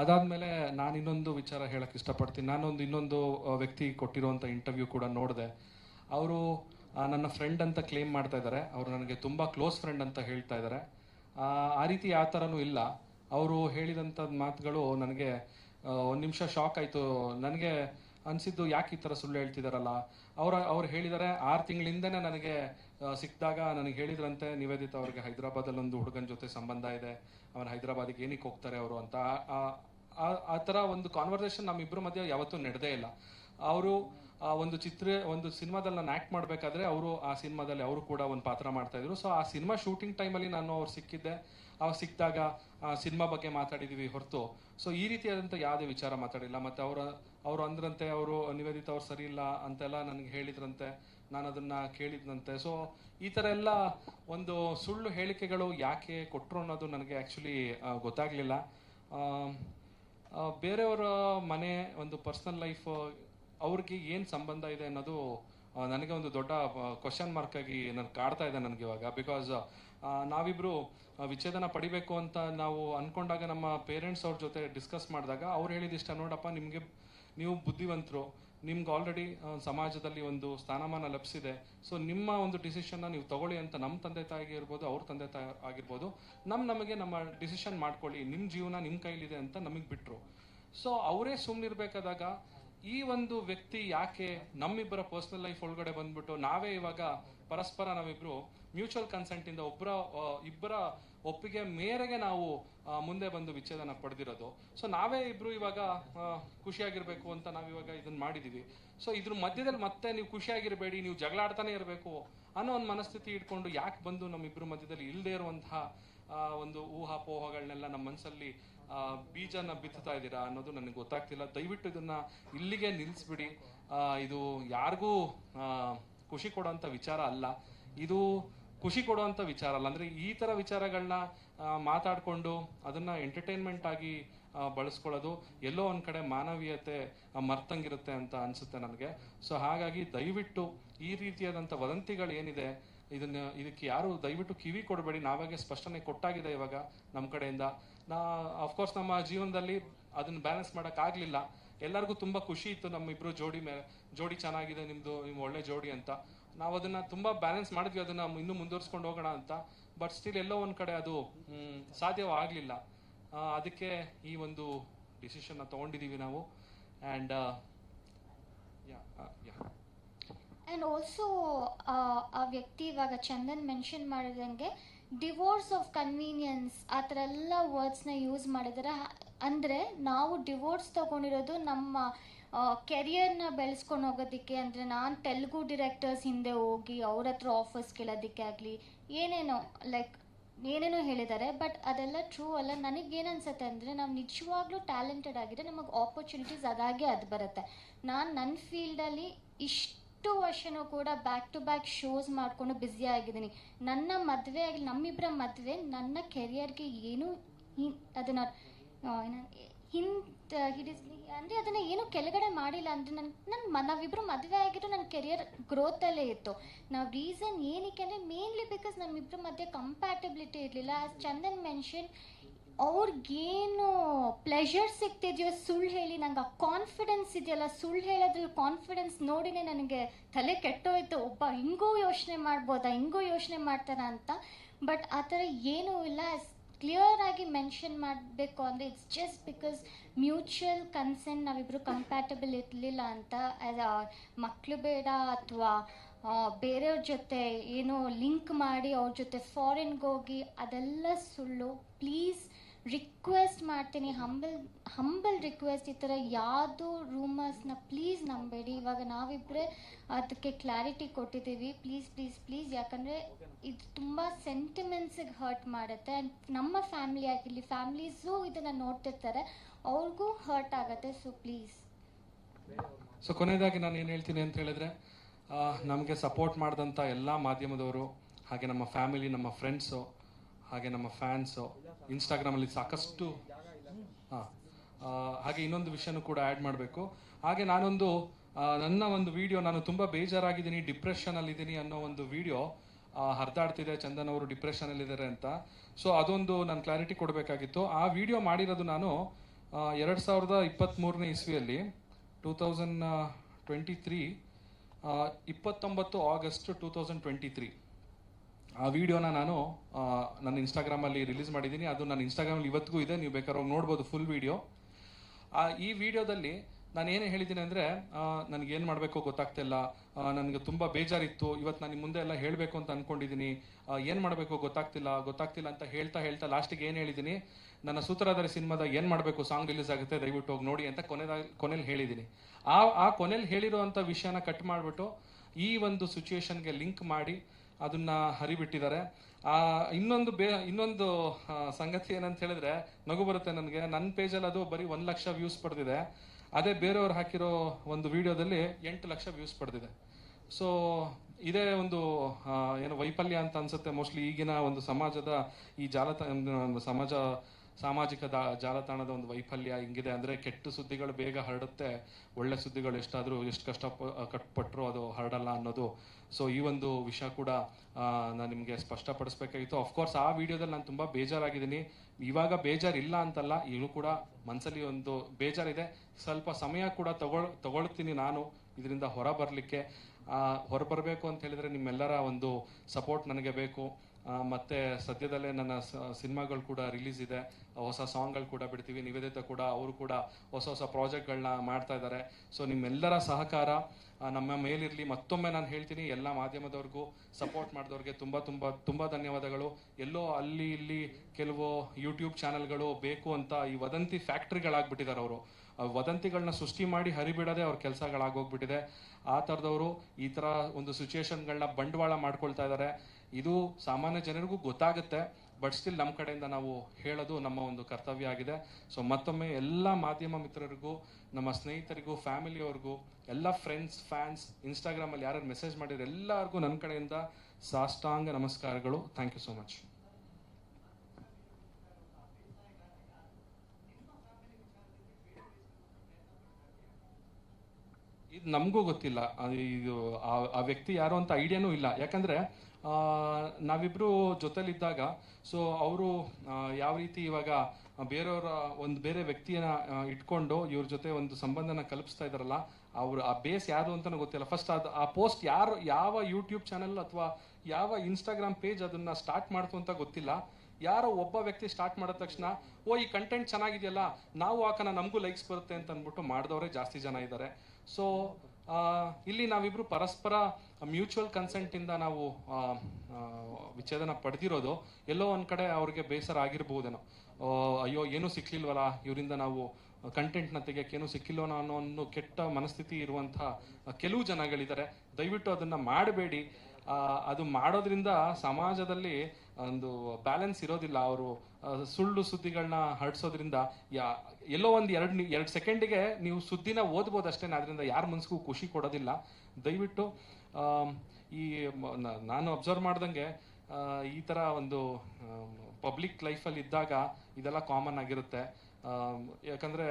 ಅದಾದ್ಮೇಲೆ ನಾನು ಇನ್ನೊಂದು ವಿಚಾರ ಹೇಳಕ್ ಇಷ್ಟಪಡ್ತೀನಿ. ನಾನೊಂದು ಇನ್ನೊಂದು ವ್ಯಕ್ತಿ ಕೊಟ್ಟಿರುವಂತ ಇಂಟರ್ವ್ಯೂ ಕೂಡ ನೋಡಿದೆ. ಅವರು ನನ್ನ ಫ್ರೆಂಡ್ ಅಂತ ಕ್ಲೇಮ್ ಮಾಡ್ತಾ ಇದ್ದಾರೆ ಅವರು ನನಗೆ ತುಂಬ ಕ್ಲೋಸ್ ಫ್ರೆಂಡ್ ಅಂತ ಹೇಳ್ತಾ ಇದ್ದಾರೆ ಆ, ಆ ರೀತಿ ಯಾವ ಥರನೂ ಇಲ್ಲ. ಅವರು ಹೇಳಿದಂಥ ಮಾತುಗಳು ನನಗೆ ಒಂದು ನಿಮಿಷ ಶಾಕ್ ಆಯಿತು. ನನಗೆ ಅನಿಸಿದ್ದು ಯಾಕೆ ಈ ಥರ ಸುಳ್ಳು ಹೇಳ್ತಿದಾರಲ್ಲ? ಅವ್ರ ಅವ್ರು ಹೇಳಿದ್ದಾರೆ ಆರು ತಿಂಗಳಿಂದನೇ ನನಗೆ ಸಿಕ್ಕಿದಾಗ ನನಗೆ ಹೇಳಿದ್ರಂತೆ ನಿವೇದಿತ ಅವ್ರಿಗೆ ಹೈದರಾಬಾದಲ್ಲಿ ಒಂದು ಹುಡುಗನ ಜೊತೆ ಸಂಬಂಧ ಇದೆ. ಅವನು ಹೈದರಾಬಾದಿಗೆ ಏನಕ್ಕೆ ಹೋಗ್ತಾರೆ ಅವರು ಅಂತ. ಆ- ಥರ ಒಂದು ಕಾನ್ವರ್ಸೇಷನ್ ನಮ್ಮಿಬ್ಬರ ಮಧ್ಯೆ ಯಾವತ್ತೂ ನಡೆದೇ ಇಲ್ಲ. ಅವರು, ಆ, ಒಂದು ಚಿತ್ರ, ಒಂದು ಸಿನಿಮಾದಲ್ಲಿ ನಾನು ಆ್ಯಕ್ಟ್ ಮಾಡಬೇಕಾದ್ರೆ ಅವರು ಆ ಸಿನಿಮಾದಲ್ಲಿ ಅವರು ಕೂಡ ಒಂದು ಪಾತ್ರ ಮಾಡ್ತಾ ಇದ್ರು. ಸೊ ಆ ಸಿನಿಮಾ ಶೂಟಿಂಗ್ ಟೈಮಲ್ಲಿ ನಾನು ಅವ್ರು ಸಿಕ್ಕಿದ್ದೆ. ಅವ್ರು ಸಿಕ್ಕಿದಾಗ, ಆ, ಸಿನಿಮಾ ಬಗ್ಗೆ ಮಾತಾಡಿದ್ದೀವಿ ಹೊರತು. ಸೊ ಈ ರೀತಿಯಾದಂಥ ಯಾವುದೇ ವಿಚಾರ ಮಾತಾಡಿಲ್ಲ. ಮತ್ತು ಅವರ, ಅವರು ಅಂದ್ರಂತೆ, ಅವರು ನಿವೇದಿತ ಅವ್ರು ಸರಿ ಇಲ್ಲ ಅಂತೆಲ್ಲ ನನಗೆ ಹೇಳಿದ್ರಂತೆ. ನಾನು ಅದನ್ನ ಕೇಳಿದ್ನಂತೆ. ಸೊ ಈ ಥರ ಎಲ್ಲ ಒಂದು ಸುಳ್ಳು ಹೇಳಿಕೆಗಳು ಯಾಕೆ ಕೊಟ್ಟರು ಅನ್ನೋದು ನನಗೆ ಆ್ಯಕ್ಚುಲಿ ಗೊತ್ತಾಗಲಿಲ್ಲ. ಬೇರೆಯವರ ಮನೆ, ಒಂದು ಪರ್ಸ್ನಲ್ ಲೈಫ್ ಅವ್ರಿಗೆ ಏನು ಸಂಬಂಧ ಇದೆ ಅನ್ನೋದು ನನಗೆ ಒಂದು ದೊಡ್ಡ ಕ್ವಶನ್ ಮಾರ್ಕ್ ಆಗಿ ನಾನು ಕಾಡ್ತಾ ಇದೆ ನನಗೆ ಇವಾಗ. ಬಿಕಾಸ್ ನಾವಿಬ್ರು ವಿಚ್ಛೇದನ ಪಡಿಬೇಕು ಅಂತ ನಾವು ಅನ್ಕೊಂಡಾಗ ನಮ್ಮ ಪೇರೆಂಟ್ಸ್ ಅವ್ರ ಜೊತೆ ಡಿಸ್ಕಸ್ ಮಾಡಿದಾಗ ಅವ್ರು ಹೇಳಿದಿಷ್ಟ ನೋಡಪ್ಪ, ನಿಮಗೆ, ನೀವು ಬುದ್ಧಿವಂತರು. ನಿಮ್ಗೆ ಆಲ್ರೆಡಿ ಸಮಾಜದಲ್ಲಿ ಒಂದು ಸ್ಥಾನಮಾನ ಲಭಿಸಿದೆ. ಸೊ ನಿಮ್ಮ ಒಂದು ಡಿಸಿಷನ್ನ ನೀವು ತಗೊಳ್ಳಿ ಅಂತ ನಮ್ಮ ತಂದೆ ತಾಯಿಗೆ ಇರ್ಬೋದು, ಅವ್ರ ತಂದೆ ತಾಯಿ ಆಗಿರ್ಬೋದು. ನಮ್ಮ ನಮಗೆ ನಮ್ಮ ಡಿಸಿಷನ್ ಮಾಡ್ಕೊಳ್ಳಿ. ನಿಮ್ಮ ಜೀವನ ನಿಮ್ಮ ಕೈಲಿದೆ ಅಂತ ನಮಗೆ ಬಿಟ್ರು. ಸೊ ಅವರೇ ಸುಮ್ಮನಿರ್ಬೇಕಾದಾಗ ಈ ಒಂದು ವ್ಯಕ್ತಿ ಯಾಕೆ ನಮ್ಮಿಬ್ಬರ ಪರ್ಸನಲ್ ಲೈಫ್ ಒಳಗಡೆ ಬಂದ್ಬಿಟ್ಟು ನಾವೇ ಇವಾಗ ಪರಸ್ಪರ ನಾವಿಬ್ರು ಮ್ಯೂಚುವಲ್ ಕನ್ಸೆಂಟ್ ಇಂದ ಒಬ್ಬರ ಇಬ್ಬರ ಒಪ್ಪಿಗೆ ಮೇರೆಗೆ ನಾವು ಮುಂದೆ ಬಂದು ವಿಚ್ಛೇದನ ಪಡೆದಿರೋದು. ಸೊ ನಾವೇ ಇಬ್ರು ಇವಾಗ ಖುಷಿಯಾಗಿರಬೇಕು ಅಂತ ನಾವಿವಾಗ ಇದನ್ನ ಮಾಡಿದೀವಿ. ಸೊ ಇದ್ರ ಮಧ್ಯದಲ್ಲಿ ಮತ್ತೆ ನೀವು ಖುಷಿಯಾಗಿರಬೇಡಿ, ನೀವು ಜಗಳ ಆಡ್ತಾನೆ ಇರಬೇಕು ಅನ್ನೋ ಒಂದು ಮನಸ್ಥಿತಿ ಇಟ್ಕೊಂಡು ಯಾಕೆ ಬಂದು ನಮ್ಮಿಬ್ಬರ ಮಧ್ಯದಲ್ಲಿ ಇಲ್ಲದೆ ಇರುವಂತಹ ಒಂದು ಊಹಾಪೋಹಗಳನ್ನೆಲ್ಲ ನಮ್ಮ ಮನಸ್ಸಲ್ಲಿ ಬೀಜನ ಬಿತ್ತುತ್ತಾ ಇದ್ದೀರಾ ಅನ್ನೋದು ನನಗೆ ಗೊತ್ತಾಗ್ತಿಲ್ಲ. ದಯವಿಟ್ಟು ಇದನ್ನ ಇಲ್ಲಿಗೆ ನಿಲ್ಲಿಸ್ಬಿಡಿ ಇದು ಯಾರಿಗೂ ಖುಷಿ ಕೊಡುವಂಥ ವಿಚಾರ ಅಲ್ಲ. ಇದು ಖುಷಿ ಕೊಡುವಂಥ ವಿಚಾರ ಅಲ್ಲ. ಅಂದ್ರೆ ಈ ತರ ವಿಚಾರಗಳನ್ನ ಮಾತಾಡಿಕೊಂಡು ಅದನ್ನ ಎಂಟರ್ಟೈನ್ಮೆಂಟ್ ಆಗಿ ಬಳಸ್ಕೊಳ್ಳೋದು ಎಲ್ಲೋ ಒಂದು ಕಡೆ ಮಾನವೀಯತೆ ಮರ್ತಂಗಿರುತ್ತೆ ಅಂತ ಅನಿಸುತ್ತೆ ನನಗೆ. ಸೊ ಹಾಗಾಗಿ ದಯವಿಟ್ಟು ಈ ರೀತಿಯಾದಂಥ ವದಂತಿಗಳು ಏನಿದೆ, ಇದನ್ನ, ಇದಕ್ಕೆ ಯಾರು ದಯವಿಟ್ಟು ಕಿವಿ ಕೊಡಬೇಡಿ. ನಾವಾಗೆ ಸ್ಪಷ್ಟನೆ ಕೊಟ್ಟಾಗಿದೆ ಇವಾಗ ನಮ್ಮ ಕಡೆಯಿಂದ. ನಾ ಅಫ್ಕೋರ್ಸ್ ನಮ್ಮ ಜೀವನದಲ್ಲಿ ಅದನ್ನ ಬ್ಯಾಲೆನ್ಸ್ ಮಾಡೋಕ್ಕಾಗಲಿಲ್ಲ ಎಲ್ಲರಿಗೂ ತುಂಬಾ ಖುಷಿ ಇತ್ತು ನಮ್ಮ ಇಬ್ರು ಜೋಡಿ ಮೇಲೆ ಜೋಡಿ ಚೆನ್ನಾಗಿದೆ ನಿಮ್ಮದು ನಿಮ್ಮ ಒಳ್ಳೆ ಜೋಡಿ ಅಂತ. ನಾವು ಅದನ್ನ ತುಂಬಾ ಬ್ಯಾಲೆನ್ಸ್ ಮಾಡಿದ್ವಿ, ಅದನ್ನ ಇನ್ನೂ ಮುಂದುವರ್ಸ್ಕೊಂಡು ಹೋಗೋಣ ಅಂತ. ಬಟ್ ಸ್ಟಿಲ್ ಎಲ್ಲೋ ಒಂದ್ ಕಡೆ ಅದು ಸಾಧ್ಯವಾಗಲಿಲ್ಲ ಅದಕ್ಕೆ ಈ ಒಂದು ಡಿಸಿಷನ್ನ ತಗೊಂಡಿದೀವಿ ನಾವು. ಆ್ಯಂಡ್ ಆ್ಯಂಡ್ ಆಲ್ಸೋ ಆ ವ್ಯಕ್ತಿ ಇವಾಗ ಚಂದನ್ ಮೆನ್ಷನ್ ಮಾಡಿದಂಗೆ ಡಿವೋರ್ಸ್ ಆಫ್ ಕನ್ವೀನಿಯನ್ಸ್ ಆ ಥರ ಎಲ್ಲ ವರ್ಡ್ಸ್ನ ಯೂಸ್ ಮಾಡಿದ್ದಾರೆ ಅಂದರೆ ನಾವು ಡಿವೋರ್ಸ್ ತಗೊಂಡಿರೋದು ನಮ್ಮ ಕೆರಿಯರ್ನ ಬೆಳೆಸ್ಕೊಂಡು ಹೋಗೋದಕ್ಕೆ ಅಂದರೆ ನಾನು ತೆಲುಗು ಡಿರೆಕ್ಟರ್ಸ್ ಹಿಂದೆ ಹೋಗಿ ಅವ್ರ ಹತ್ರ ಆಫರ್ಸ್ ಕೇಳೋದಕ್ಕೆ ಆಗಲಿ, ಏನೇನೋ ಲೈಕ್ ಏನೇನೋ ಹೇಳಿದ್ದಾರೆ ಬಟ್ ಅದೆಲ್ಲ ಟ್ರೂ ಅಲ್ಲ. ನನಗೇನು ಅನ್ಸುತ್ತೆ ಅಂದರೆ ನಾವು ನಿಜವಾಗ್ಲೂ ಟ್ಯಾಲೆಂಟೆಡ್ ಆಗಿದ್ರೆ ನಮಗೆ ಆಪರ್ಚುನಿಟೀಸ್ ಅದಾಗೆ ಅದು ಬರುತ್ತೆ. ನಾನು ನನ್ನ ಫೀಲ್ಡಲ್ಲಿ ಇಷ್ಟು ವರ್ಷನೂ ಕೂಡ ಬ್ಯಾಕ್ ಟು ಬ್ಯಾಕ್ ಶೋಸ್ ಮಾಡಿಕೊಂಡು ಬ್ಯುಸಿ ಆಗಿದ್ದೀನಿ. ನನ್ನ ಮದುವೆ ಆಗಲಿ ನಮ್ಮಿಬ್ಬರ ಮದುವೆ, ನನ್ನ ಕೆರಿಯರ್ಗೆ ಏನು ಅದನ್ನು ಏನ- ಹಿಡಿಸ್ಲಿ ಅಂದರೆ ಅದನ್ನು ಏನು ಕೆಳಗಡೆ ಮಾಡಿಲ್ಲ ಅಂದರೆ ನನ್ನ ನನ್ನ ನಾವಿಬ್ಬರು ಮದುವೆ ಆಗಿದ್ದು ನನ್ನ ಕೆರಿಯರ್ ಗ್ರೋತಲ್ಲೇ ಇತ್ತು. ನಾವು ರೀಸನ್ ಏನಕ್ಕೆ ಅಂದರೆ ಮೇನ್ಲಿ ಬಿಕಾಸ್ ನಮ್ಮಿಬ್ಬರ ಮಧ್ಯೆ ಕಂಪ್ಯಾಟಬಿಲಿಟಿ ಇರಲಿಲ್ಲ. ಆಸ್ ಚಂದನ್ ಮೆನ್ಷನ್ ಅವ್ರಿಗೇನು ಪ್ಲೆಷರ್ ಸಿಗ್ತಿದೆಯೋ ಸುಳ್ಳು ಹೇಳಿ, ನಂಗೆ ಆ ಕಾನ್ಫಿಡೆನ್ಸ್ ಇದೆಯಲ್ಲ, ಸುಳ್ಳು ಹೇಳೋದ್ರಲ್ಲಿ ಕಾನ್ಫಿಡೆನ್ಸ್ ನೋಡಿನೇ ನನಗೆ ತಲೆ ಕೆಟ್ಟೋಯ್ತು. ಒಬ್ಬ ಹಿಂಗೂ ಯೋಚನೆ ಮಾಡ್ಬೋದಾ, ಹಿಂಗೂ ಯೋಚನೆ ಮಾಡ್ತಾರ ಅಂತ. ಬಟ್ ಆ ಥರ ಏನೂ ಇಲ್ಲ. ಕ್ಲಿಯರ್ ಆಗಿ ಮೆನ್ಷನ್ ಮಾಡಬೇಕು ಅಂದರೆ it's just because mutual consent ನಾವಿಬ್ಬರು ಕಂಪ್ಯಾಟಬಲ್ ಇರಲಿಲ್ಲ ಅಂತ ಮಕ್ಕಳು ಬೇಡ ಅಥವಾ ಬೇರೆಯವ್ರ ಜೊತೆ ಏನೋ ಲಿಂಕ್ ಮಾಡಿ ಅವ್ರ ಜೊತೆ ಫಾರಿನ್ಗೆ ಹೋಗಿ ಅದೆಲ್ಲ ಸುಳ್ಳು. ಪ್ಲೀಸ್ ರಿಕ್ವೆಸ್ಟ್ ಮಾಡ್ತೀನಿ ಹಂಬಲ್ ಹಂಬಲ್ ರಿಕ್ವೆಸ್ಟ್ ಈ ಥರ ಯಾವುದೋ ರೂಮರ್ಸ್ನ ಪ್ಲೀಸ್ ನಂಬೇಡಿ. ಇವಾಗ ನಾವಿಬ್ಬರೇ ಅದಕ್ಕೆ ಕ್ಲಾರಿಟಿ ಕೊಟ್ಟಿದ್ದೀವಿ. ಪ್ಲೀಸ್ ಪ್ಲೀಸ್ ಪ್ಲೀಸ್ ಯಾಕಂದರೆ ಇದು ತುಂಬ ಸೆಂಟಿಮೆಂಟ್ಸಿಗೆ ಹರ್ಟ್ ಮಾಡುತ್ತೆ. ಆ್ಯಂಡ್ ನಮ್ಮ ಫ್ಯಾಮಿಲಿ ಆಗಿರಲಿ ಫ್ಯಾಮಿಲೀಸು ಇದನ್ನು ನೋಡ್ತಿರ್ತಾರೆ. ಅವ್ರಿಗೂ ಹರ್ಟ್ ಆಗುತ್ತೆ. ಸೊ ಪ್ಲೀಸ್ ಸೊ ಕೊನೆಯದಾಗಿ ನಾನು ಏನು ಹೇಳ್ತೀನಿ ಅಂತ ಹೇಳಿದ್ರೆ ನಮಗೆ ಸಪೋರ್ಟ್ ಮಾಡಿದಂಥ ಎಲ್ಲ ಮಾಧ್ಯಮದವರು, ಹಾಗೆ ನಮ್ಮ ಫ್ಯಾಮಿಲಿ ನಮ್ಮ ಫ್ರೆಂಡ್ಸು ಹಾಗೆ ನಮ್ಮ ಫ್ಯಾನ್ಸು ಇನ್ಸ್ಟಾಗ್ರಾಮಲ್ಲಿ ಸಾಕಷ್ಟು, ಹಾಂ ಹಾಗೆ ಇನ್ನೊಂದು ವಿಷಯನೂ ಕೂಡ ಆ್ಯಡ್ ಮಾಡಬೇಕು. ಹಾಗೆ ನಾನೊಂದು ನನ್ನ ಒಂದು ವಿಡಿಯೋ ನಾನು ತುಂಬ ಬೇಜಾರಾಗಿದ್ದೀನಿ ಡಿಪ್ರೆಷನಲ್ಲಿದ್ದೀನಿ ಅನ್ನೋ ಒಂದು ವಿಡಿಯೋ ಹರಿದಾಡ್ತಿದೆ, ಚಂದನ್ ಅವರು ಡಿಪ್ರೆಷನಲ್ಲಿದ್ದಾರೆ ಅಂತ. ಸೊ ಅದೊಂದು ನಾನು ಕ್ಲಾರಿಟಿ ಕೊಡಬೇಕಾಗಿತ್ತು. ಆ ವಿಡಿಯೋ ಮಾಡಿರೋದು ನಾನು ಎರಡು ಸಾವಿರದ ಇಪ್ಪತ್ತ್ಮೂರನೇ ಇಸ್ವಿಯಲ್ಲಿ, ಟೂ ತೌಸಂಡ್ ಟ್ವೆಂಟಿ ತ್ರೀ ಇಪ್ಪತ್ತೊಂಬತ್ತು August two thousand twenty three ಆ ವಿಡಿಯೋನ ನಾನು ನನ್ನ ಇನ್ಸ್ಟಾಗ್ರಾಮಲ್ಲಿ ರಿಲೀಸ್ ಮಾಡಿದ್ದೀನಿ. ಅದು ನನ್ನ ಇನ್ಸ್ಟಾಗ್ರಾಮಲ್ಲಿ ಇವತ್ತಿಗೂ ಇದೆ. ನೀವು ಬೇಕಾದ್ರೆ ನೋಡ್ಬೋದು ಫುಲ್ ವಿಡಿಯೋ ಆ, ಈ ವಿಡಿಯೋದಲ್ಲಿ ನಾನು ಏನು ಹೇಳಿದ್ದೀನಿ ಅಂದರೆ ನನಗೆ ಏನು ಮಾಡಬೇಕು ಗೊತ್ತಾಗ್ತಿಲ್ಲ ನನಗೆ ತುಂಬ ಬೇಜಾರಿತ್ತು. ಇವತ್ತು ನಾನು ಮುಂದೆ ಎಲ್ಲ ಹೇಳಬೇಕು ಅಂತ ಅಂದ್ಕೊಂಡಿದ್ದೀನಿ ಏನು ಮಾಡಬೇಕು ಗೊತ್ತಾಗ್ತಿಲ್ಲ ಗೊತ್ತಾಗ್ತಿಲ್ಲ ಅಂತ ಹೇಳ್ತಾ ಹೇಳ್ತಾ ಲಾಸ್ಟಿಗೆ ಏನು ಹೇಳಿದ್ದೀನಿ? ನನ್ನ ಸೂತ್ರಧಾರಿ ಸಿನಿಮಾದ ಏನು ಮಾಡಬೇಕು ಸಾಂಗ್ ರಿಲೀಸ್ ಆಗುತ್ತೆ, ದಯವಿಟ್ಟು ಹೋಗಿ ನೋಡಿ ಅಂತ ಕೊನೆದಾಗ ಕೊನೆಯಲ್ಲಿ ಹೇಳಿದ್ದೀನಿ. ಆ ಆ ಕೊನೆಯಲ್ಲಿ ಹೇಳಿರೋವಂಥ ವಿಷಯನ ಕಟ್ ಮಾಡಿಬಿಟ್ಟು ಈ ಒಂದು ಸಿಚುವೇಶನ್ಗೆ ಲಿಂಕ್ ಮಾಡಿ ಅದನ್ನ ಹರಿಬಿಟ್ಟಿದ್ದಾರೆ. ಆ, ಇನ್ನೊಂದು ಬೇ, ಇನ್ನೊಂದು ಸಂಗತಿ ಏನಂತ ಹೇಳಿದ್ರೆ, ನಗು ಬರುತ್ತೆ ನನಗೆ. ನನ್ನ ಪೇಜಲ್ಲಿ ಅದು ಬರೀ ಒಂದು ಲಕ್ಷ ವ್ಯೂಸ್ ಪಡೆದಿದೆ. ಅದೇ ಬೇರೆಯವ್ರು ಹಾಕಿರೋ ಒಂದು ವಿಡಿಯೋದಲ್ಲಿ ಎಂಟು ಲಕ್ಷ ವ್ಯೂಸ್ ಪಡೆದಿದೆ. ಸೊ ಇದೇ ಒಂದು ಏನು ವೈಫಲ್ಯ ಅಂತ ಅನ್ಸುತ್ತೆ. ಮೋಸ್ಟ್ಲಿ ಈಗಿನ ಒಂದು ಸಮಾಜದ ಈ ಜಾಲತಾಣ ಸಮಾಜ ಸಾಮಾಜಿಕ ಜಾಲತಾಣದ ಒಂದು ವೈಫಲ್ಯ ಹಿಂಗಿದೆ ಅಂದರೆ ಕೆಟ್ಟ ಸುದ್ದಿಗಳು ಬೇಗ ಹರಡುತ್ತೆ. ಒಳ್ಳೆ ಸುದ್ದಿಗಳು ಎಷ್ಟಾದರೂ ಎಷ್ಟು ಕಷ್ಟ ಕಟ್ಪಟ್ಟರು ಅದು ಹರಡಲ್ಲ ಅನ್ನೋದು. ಸೊ ಈ ಒಂದು ವಿಷಯ ಕೂಡ ನಾನು ನಿಮಗೆ ಸ್ಪಷ್ಟಪಡಿಸ್ಬೇಕಾಗಿತ್ತು. ಅಫ್ಕೋರ್ಸ್ ಆ ವಿಡಿಯೋದಲ್ಲಿ ನಾನು ತುಂಬ ಬೇಜಾರಾಗಿದ್ದೀನಿ. ಇವಾಗ ಬೇಜಾರಿಲ್ಲ ಅಂತಲ್ಲ ಇನ್ನು ಕೂಡ ಮನಸ್ಸಲ್ಲಿ ಒಂದು ಬೇಜಾರಿದೆ. ಸ್ವಲ್ಪ ಸಮಯ ಕೂಡ ತಗೊಳ್, ತಗೊಳ್ತೀನಿ ನಾನು ಇದರಿಂದ ಹೊರ ಬರಲಿಕ್ಕೆ. ಹೊರ ಬರಬೇಕು ಅಂತ ಹೇಳಿದ್ರೆ ನಿಮ್ಮೆಲ್ಲರ ಒಂದು ಸಪೋರ್ಟ್ ನನಗೆ ಬೇಕು. ಮತ್ತೆ ಸದ್ಯದಲ್ಲೇ ನನ್ನ ಸಿನಿಮಾಗಳು ಕೂಡ ರಿಲೀಸ್ ಇದೆ. ಹೊಸ ಸಾಂಗ್ಗಳು ಕೂಡ ಬಿಡ್ತೀವಿ. ನಿವೇದಿತ ಕೂಡ, ಅವರು ಕೂಡ ಹೊಸ ಹೊಸ ಪ್ರಾಜೆಕ್ಟ್ಗಳನ್ನ ಮಾಡ್ತಾ ಇದ್ದಾರೆ. ಸೊ ನಿಮ್ಮೆಲ್ಲರ ಸಹಕಾರ ನಮ್ಮ ಮೇಲಿರಲಿ ಮತ್ತೊಮ್ಮೆ ನಾನು ಹೇಳ್ತೀನಿ, ಎಲ್ಲ ಮಾಧ್ಯಮದವ್ರಿಗೂ ಸಪೋರ್ಟ್ ಮಾಡಿದವ್ರಿಗೆ ತುಂಬ ತುಂಬ ತುಂಬ ಧನ್ಯವಾದಗಳು. ಎಲ್ಲೋ ಅಲ್ಲಿ ಇಲ್ಲಿ ಕೆಲವು ಯೂಟ್ಯೂಬ್ ಚಾನೆಲ್ಗಳು ಬೇಕು ಅಂತ ಈ ವದಂತಿ ಫ್ಯಾಕ್ಟ್ರಿಗಳಾಗ್ಬಿಟ್ಟಿದ್ದಾರೆ ಅವರು. ವದಂತಿಗಳನ್ನ ಸೃಷ್ಟಿ ಮಾಡಿ ಹರಿಬಿಡದೆ ಅವ್ರ ಕೆಲಸಗಳಾಗೋಗ್ಬಿಟ್ಟಿದೆ ಆ ಥರದವರು ಈ ಥರ ಒಂದು ಸಿಚುಯೇಷನ್ಗಳನ್ನ ಬಂಡವಾಳ ಮಾಡ್ಕೊಳ್ತಾ ಇದ್ದಾರೆ. ಇದು ಸಾಮಾನ್ಯ ಜನರಿಗೂ ಗೊತ್ತಾಗುತ್ತೆ ಬಟ್ ಸ್ಟಿಲ್ ನಮ್ಮ ಕಡೆಯಿಂದ ನಾವು ಹೇಳೋದು ನಮ್ಮ ಒಂದು ಕರ್ತವ್ಯ ಆಗಿದೆ. ಸೊ ಮತ್ತೊಮ್ಮೆ ಎಲ್ಲ ಮಾಧ್ಯಮ ಮಿತ್ರರಿಗೂ, ನಮ್ಮ ಸ್ನೇಹಿತರಿಗೂ ಫ್ಯಾಮಿಲಿಯವ್ರಿಗೂ ಎಲ್ಲ ಫ್ರೆಂಡ್ಸ್ ಫ್ಯಾನ್ಸ್ ಇನ್ಸ್ಟಾಗ್ರಾಮಲ್ಲಿ ಯಾರು ಮೆಸೇಜ್ ಮಾಡಿದ್ರು ಎಲ್ಲರಿಗೂ ನನ್ನ ಕಡೆಯಿಂದ ಸಾಷ್ಟಾಂಗ ನಮಸ್ಕಾರಗಳು. ಥ್ಯಾಂಕ್ ಯು ಸೋ ಮಚ್ ಇದು ನಮಗೂ ಗೊತ್ತಿಲ್ಲ. ಇದು ಆ ವ್ಯಕ್ತಿ ಯಾರು ಅಂತ ಐಡಿಯಾನೂ ಇಲ್ಲ. ಯಾಕಂದ್ರೆ ಆ, ನಾವಿಬ್ರು ಜೊತೆಲಿದ್ದಾಗ ಸೊ ಅವರು ಯಾವ ರೀತಿ ಇವಾಗ ಬೇರೆಯವರ ಒಂದು ಬೇರೆ ವ್ಯಕ್ತಿಯನ್ನ ಇಟ್ಕೊಂಡು ಇವ್ರ ಜೊತೆ ಒಂದು ಸಂಬಂಧನ ಕಲ್ಪಿಸ್ತಾ ಇದ್ದಾರಲ್ಲ ಅವರು ಆ ಬೇಸ್ ಯಾರು ಅಂತಾನೂ ಗೊತ್ತಿಲ್ಲ. ಫಸ್ಟ್ ಅದು ಆ ಪೋಸ್ಟ್ ಯಾರು ಯಾವ ಯೂಟ್ಯೂಬ್ ಚಾನೆಲ್ ಅಥವಾ ಯಾವ ಇನ್ಸ್ಟಾಗ್ರಾಮ್ ಪೇಜ್ ಅದನ್ನ ಸ್ಟಾರ್ಟ್ ಮಾಡ್ತು ಅಂತ ಗೊತ್ತಿಲ್ಲ. ಯಾರೋ ಒಬ್ಬ ವ್ಯಕ್ತಿ ಸ್ಟಾರ್ಟ್ ಮಾಡಿದ ತಕ್ಷಣ ಓ ಈ ಕಂಟೆಂಟ್ ಚೆನ್ನಾಗಿದೆಯಲ್ಲ ನಾವು ಹಾಕೋಣ ನಮಗೂ ಲೈಕ್ಸ್ ಬರುತ್ತೆ ಅಂತ ಅಂದ್ಬಿಟ್ಟು ಮಾಡಿದವರೇ ಜಾಸ್ತಿ ಜನ ಇದ್ದಾರೆ ಸೊ ಇಲ್ಲಿ ನಾವಿಬ್ರು ಪರಸ್ಪರ ಮ್ಯೂಚುವಲ್ ಕನ್ಸೆಂಟಿಂದ ನಾವು ಆ, ಆ, ವಿಚ್ಛೇದನ ಪಡೆದಿರೋದು ಎಲ್ಲೋ ಒಂದು ಕಡೆ ಅವ್ರಿಗೆ ಬೇಸರ ಆಗಿರ್ಬೋದೇನೋ. ಅಯ್ಯೋ ಏನೂ ಸಿಕ್ಲಿಲ್ವಲ್ಲ ಇವರಿಂದ ನಾವು ಕಂಟೆಂಟ್ನ ಏನೂ ಸಿಕ್ಕಿಲ್ವನೋ ಅನ್ನೋ ಒಂದು ಕೆಟ್ಟ ಮನಸ್ಥಿತಿ ಇರುವಂತಹ ಕೆಲವು ಜನಗಳಿದ್ದಾರೆ. ದಯವಿಟ್ಟು ಅದನ್ನು ಮಾಡಬೇಡಿ. ಅದು ಮಾಡೋದ್ರಿಂದ ಸಮಾಜದಲ್ಲಿ ಒಂದು ಬ್ಯಾಲೆನ್ಸ್ ಇರೋದಿಲ್ಲ. ಅವರು ಸುಳ್ಳು ಸುದ್ದಿಗಳನ್ನ ಹರಡ್ಸೋದ್ರಿಂದ ಯಾ, ಎಲ್ಲೋ ಒಂದು ಎರಡು ಎರಡು ಸೆಕೆಂಡಿಗೆ ನೀವು ಸುದ್ದಿನ ಓದ್ಬೋದು ಅಷ್ಟೇ ಅದರಿಂದ ಯಾರ ಮನ್ಸಿಗೂ ಖುಷಿ ಕೊಡೋದಿಲ್ಲ. ದಯವಿಟ್ಟು ಈ ನಾನು ಅಬ್ಸರ್ವ್ ಮಾಡ್ದಂಗೆ ಈ ಥರ ಒಂದು ಪಬ್ಲಿಕ್ ಲೈಫಲ್ಲಿ ಇದ್ದಾಗ ಇದೆಲ್ಲ ಕಾಮನ್ ಆಗಿರುತ್ತೆ. ಯಾಕಂದ್ರೆ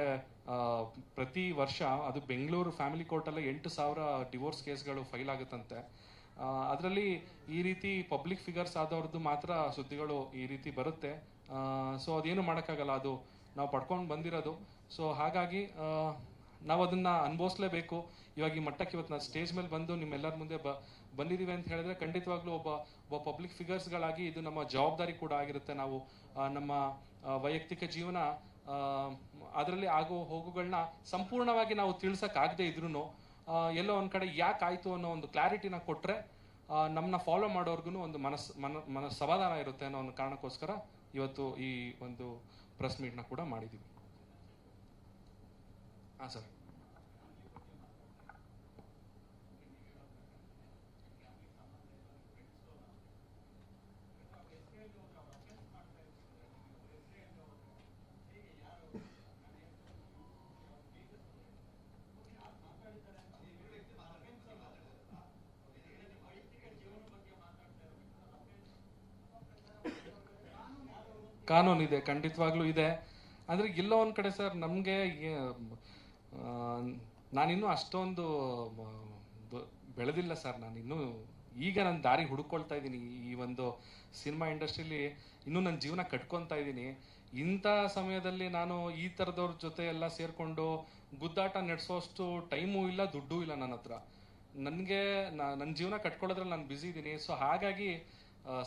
ಪ್ರತಿ ವರ್ಷ ಅದು ಬೆಂಗಳೂರು ಫ್ಯಾಮಿಲಿ ಕೋರ್ಟಲ್ಲೇ ಎಂಟು ಸಾವಿರ ಡಿವೋರ್ಸ್ ಕೇಸ್ಗಳು ಫೈಲ್ ಆಗುತ್ತಂತೆ. ಅದರಲ್ಲಿ ಈ ರೀತಿ ಪಬ್ಲಿಕ್ ಫಿಗರ್ಸ್ ಆದವ್ರದ್ದು ಮಾತ್ರ ಸುದ್ದಿಗಳು ಈ ರೀತಿ ಬರುತ್ತೆ. ಸೊ ಅದೇನು ಮಾಡೋಕ್ಕಾಗಲ್ಲ, ಅದು ನಾವು ಪಡ್ಕೊಂಡು ಬಂದಿರೋದು. ಸೊ ಹಾಗಾಗಿ ನಾವು ಅದನ್ನ ಅನುಭವಿಸ್ಲೇಬೇಕು. ಇವಾಗ ಈ ಮಟ್ಟಕ್ಕೆ ಇವತ್ತು ನಾನು ಸ್ಟೇಜ್ ಮೇಲೆ ಬಂದು ನಿಮ್ಮೆಲ್ಲರ ಮುಂದೆ ಬ ಬಂದಿದ್ದೀವಿ ಅಂತ ಹೇಳಿದ್ರೆ ಖಂಡಿತವಾಗ್ಲೂ ಒಬ್ಬ ಒಬ್ಬ ಪಬ್ಲಿಕ್ ಫಿಗರ್ಸ್ಗಳಾಗಿ ಇದು ನಮ್ಮ ಜವಾಬ್ದಾರಿ ಕೂಡ ಆಗಿರುತ್ತೆ. ನಾವು ನಮ್ಮ ವೈಯಕ್ತಿಕ ಜೀವನ ಅದರಲ್ಲಿ ಆಗೋ ಹೋಗುಗಳನ್ನ ಸಂಪೂರ್ಣವಾಗಿ ನಾವು ತಿಳ್ಸಕ್ಕಾಗದೇ ಇದ್ರೂ ಎಲ್ಲೋ ಒಂದು ಕಡೆ ಯಾಕೆ ಆಯ್ತು ಅನ್ನೋ ಒಂದು ಕ್ಲಾರಿಟಿನ ಕೊಟ್ರೆ ನಮ್ಮನ್ನ ಫಾಲೋ ಮಾಡೋರ್ಗು ಒಂದು ಮನಸ್, ಮನ ಮನ ಸಮಾಧಾನ ಇರುತ್ತೆ ಅನ್ನೋ ಒಂದು ಕಾರಣಕ್ಕೋಸ್ಕರ ಇವತ್ತು ಈ ಒಂದು ಪ್ರೆಸ್ ಮೀಟ್ನ ಕೂಡ ಮಾಡಿದ್ದೀವಿ ಹಾಂ, ಸರ್. ಕಾನೂನು ಇದೆ, ಖಂಡಿತವಾಗ್ಲೂ ಇದೆ. ಆದರೆ ಇಲ್ಲೋ ಒಂದು ಕಡೆ ಸರ್ ನಮಗೆ ನಾನಿನ್ನೂ ಅಷ್ಟೊಂದು ಬೆಳೆದಿಲ್ಲ ಸರ್ ನಾನು ಇನ್ನೂ ಈಗ ನಾನು ದಾರಿ ಹುಡುಕೊಳ್ತಾ ಇದ್ದೀನಿ ಈ ಒಂದು ಸಿನಿಮಾ ಇಂಡಸ್ಟ್ರೀಲಿ. ಇನ್ನೂ ನನ್ನ ಜೀವನ ಕಟ್ಕೊತಾ ಇದ್ದೀನಿ. ಇಂಥ ಸಮಯದಲ್ಲಿ ನಾನು ಈ ಥರದವ್ರ ಜೊತೆ ಎಲ್ಲ ಸೇರಿಕೊಂಡು ಗುದ್ದಾಟ ನಡೆಸೋಷ್ಟು ಟೈಮೂ ಇಲ್ಲ, ದುಡ್ಡು ಇಲ್ಲ ನನ್ನ ಹತ್ರ. ನನಗೆ ನನ್ನ ಜೀವನ ಕಟ್ಕೊಳ್ಳೋದ್ರಲ್ಲಿ ನಾನು ಬ್ಯುಸಿ ಇದ್ದೀನಿ. ಸೊ ಹಾಗಾಗಿ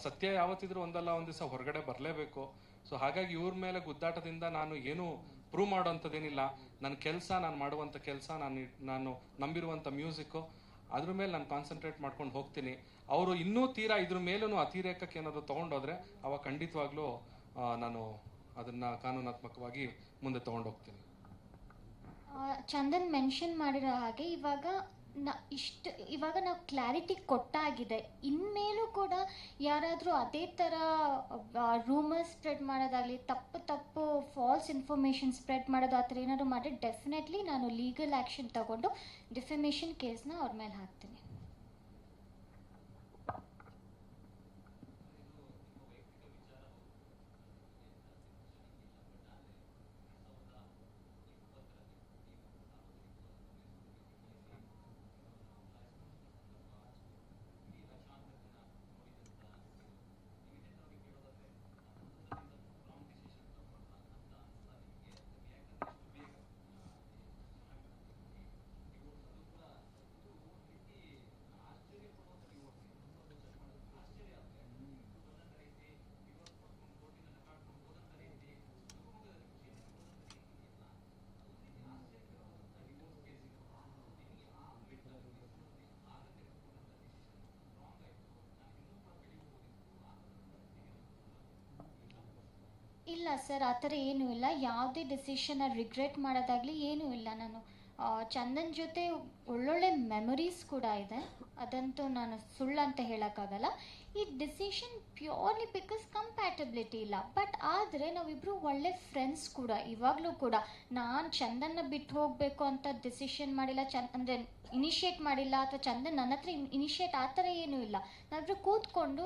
ಸತ್ಯ ಯಾವತ್ತಿದ್ರೂ ಒಂದಲ್ಲ ಒಂದು ದಿವಸ ಹೊರಗಡೆ ಬರಲೇಬೇಕು. ಸೊ ಹಾಗಾಗಿ ಇವ್ರ ಮೇಲೆ ಗುದ್ದಾಟದಿಂದ ನಾನು ಏನು ಪ್ರೂವ್ ಮಾಡೋವಂಥದ್ದೇನಿಲ್ಲ. ನನ್ನ ಕೆಲಸ, ನಾನು ಮಾಡುವಂಥ ಕೆಲಸ, ನಾನು ನಾನು ನಂಬಿರುವಂಥ ಮ್ಯೂಸಿಕ್ಕು ಅದ್ರ ಮೇಲೆ ನಾನು ಕಾನ್ಸಂಟ್ರೇಟ್ ಮಾಡ್ಕೊಂಡು ಹೋಗ್ತೀನಿ. ಅವರು ಇನ್ನೂ ತೀರಾ ಇದ್ರ ಮೇಲೂ ಅತಿರೇಕಕ್ಕೆ ಏನಾದರೂ ತೊಗೊಂಡೋದ್ರೆ ಅವಾಗ ಖಂಡಿತವಾಗ್ಲೂ ನಾನು ಅದನ್ನ ಕಾನೂನಾತ್ಮಕವಾಗಿ ಮುಂದೆ ತೊಗೊಂಡೋಗ್ತೀನಿ. ಚಂದನ್ ಮೆನ್ಷನ್ ಮಾಡಿರೋ ಹಾಗೆ ಇವಾಗ ನ ಇಷ್ಟು, ಇವಾಗ ನಾವು ಕ್ಲಾರಿಟಿ ಕೊಟ್ಟಾಗಿದೆ. ಇನ್ಮೇಲೂ ಕೂಡ ಯಾರಾದರೂ ಅದೇ ಥರ ರೂಮರ್ಸ್ ಸ್ಪ್ರೆಡ್ ಮಾಡೋದಾಗಲಿ, ತಪ್ಪು ತಪ್ಪು ಫಾಲ್ಸ್ ಇನ್ಫಾರ್ಮೇಷನ್ ಸ್ಪ್ರೆಡ್ ಮಾಡೋದು ಆ ಥರ ಏನಾದ್ರು ಮಾಡಿದ್ರೆ ಡೆಫಿನೆಟ್ಲಿ ನಾನು ಲೀಗಲ್ ಆ್ಯಕ್ಷನ್ ತಗೊಂಡು ಡಿಫಮೇಷನ್ ಕೇಸ್ನ ಅವ್ರ ಮೇಲೆ ಹಾಕ್ತೀನಿ. ಇಲ್ಲ ಸರ್, ಆ ಥರ ಏನೂ ಇಲ್ಲ. ಯಾವುದೇ ಡಿಸಿಷನ್ನ ರಿಗ್ರೆಟ್ ಮಾಡೋದಾಗಲಿ ಏನೂ ಇಲ್ಲ ನಾನು. ಚಂದನ್ ಜೊತೆ ಒಳ್ಳೊಳ್ಳೆ ಮೆಮೊರೀಸ್ ಕೂಡ ಇದೆ. ಅದಂತೂ ನಾನು ಸುಳ್ಳು ಅಂತ ಹೇಳೋಕ್ಕಾಗಲ್ಲ. ಈ ಡಿಸಿಷನ್ ಪ್ಯೂರ್ಲಿ ಬಿಕಾಸ್ ಕಂಪ್ಯಾಟಬಿಲಿಟಿ ಇಲ್ಲ. ಬಟ್ ಆದರೆ ನಾವಿಬ್ಬರು ಒಳ್ಳೆ ಫ್ರೆಂಡ್ಸ್ ಕೂಡ. ಇವಾಗಲೂ ಕೂಡ ನಾನು ಚಂದನ್ನ ಬಿಟ್ಟು ಹೋಗಬೇಕು ಅಂತ ಡಿಸಿಷನ್ ಮಾಡಿಲ್ಲ ಚಂದ ಅಂದರೆ ಇನಿಷಿಯೇಟ್ ಮಾಡಿಲ್ಲ, ಅಥವಾ ಚಂದನ್ ನನ್ನ ಹತ್ರ ಇನಿಷಿಯೇಟ್ ಆ ಥರ ಏನೂ ಇಲ್ಲ. ನಾವಿಬ್ರು ಕೂತ್ಕೊಂಡು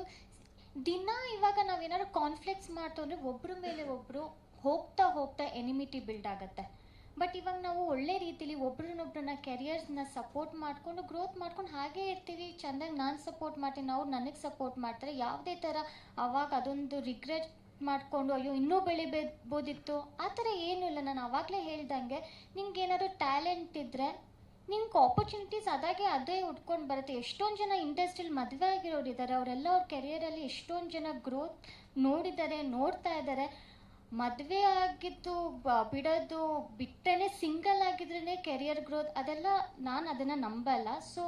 ದಿನ ಇವಾಗ ನಾವೇನಾದ್ರು ಕಾನ್ಫ್ಲಿಕ್ಟ್ಸ್ ಮಾಡ್ತು ಅಂದರೆ ಒಬ್ಬರ ಮೇಲೆ ಒಬ್ಬರು ಹೋಗ್ತಾ ಹೋಗ್ತಾ ಎನಿಮಿಟಿ ಬಿಲ್ಡ್ ಆಗುತ್ತೆ. ಬಟ್ ಇವಾಗ ನಾವು ಒಳ್ಳೆ ರೀತಿಲಿ ಒಬ್ರನ್ನೊಬ್ರನ್ನ ಕೆರಿಯರ್ಸ್ನ ಸಪೋರ್ಟ್ ಮಾಡಿಕೊಂಡು ಗ್ರೋತ್ ಮಾಡ್ಕೊಂಡು ಹಾಗೆ ಇರ್ತೀವಿ. ಚೆಂದಾಗಿ ನಾನು ಸಪೋರ್ಟ್ ಮಾಡ್ತೀನಿ, ಅವ್ರು ನನಗೆ ಸಪೋರ್ಟ್ ಮಾಡ್ತಾರೆ. ಯಾವುದೇ ಥರ ಅವಾಗ ಅದೊಂದು ರಿಗ್ರೆಟ್ ಮಾಡಿಕೊಂಡು, ಅಯ್ಯೋ, ಇನ್ನೂ ಬೆಳಿಬೋದಿತ್ತು ಆ ಥರ ಏನೂ ಇಲ್ಲ. ನಾನು ಆವಾಗಲೇ ಹೇಳ್ದಂಗೆ ನಿಮ್ಗೆ ಏನಾದ್ರು ಟ್ಯಾಲೆಂಟ್ ಇದ್ದರೆ ನಿಮ್ಗೆ ಆಪರ್ಚುನಿಟೀಸ್ ಅದಾಗೆ ಅದೇ ಉಟ್ಕೊಂಡು ಬರುತ್ತೆ. ಎಷ್ಟೊಂದು ಜನ ಇಂಡಸ್ಟ್ರಿಲಿ ಮದುವೆ ಆಗಿರೋರು ಇದ್ದಾರೆ ಅವರೆಲ್ಲ ಅವ್ರ ಕೆರಿಯರಲ್ಲಿ ಎಷ್ಟೊಂದು ಜನ ಗ್ರೋತ್ ನೋಡಿದ್ದಾರೆ ನೋಡ್ತಾ ಇದ್ದಾರೆ ಮದುವೆ ಆಗಿದ್ದು ಬಿಡೋದು ಬಿಟ್ಟರೆ ಸಿಂಗಲ್ ಆಗಿದ್ರೇ ಕೆರಿಯರ್ ಗ್ರೋತ್ ಅದೆಲ್ಲ ನಾನು ಅದನ್ನು ನಂಬಲ್ಲ. ಸೊ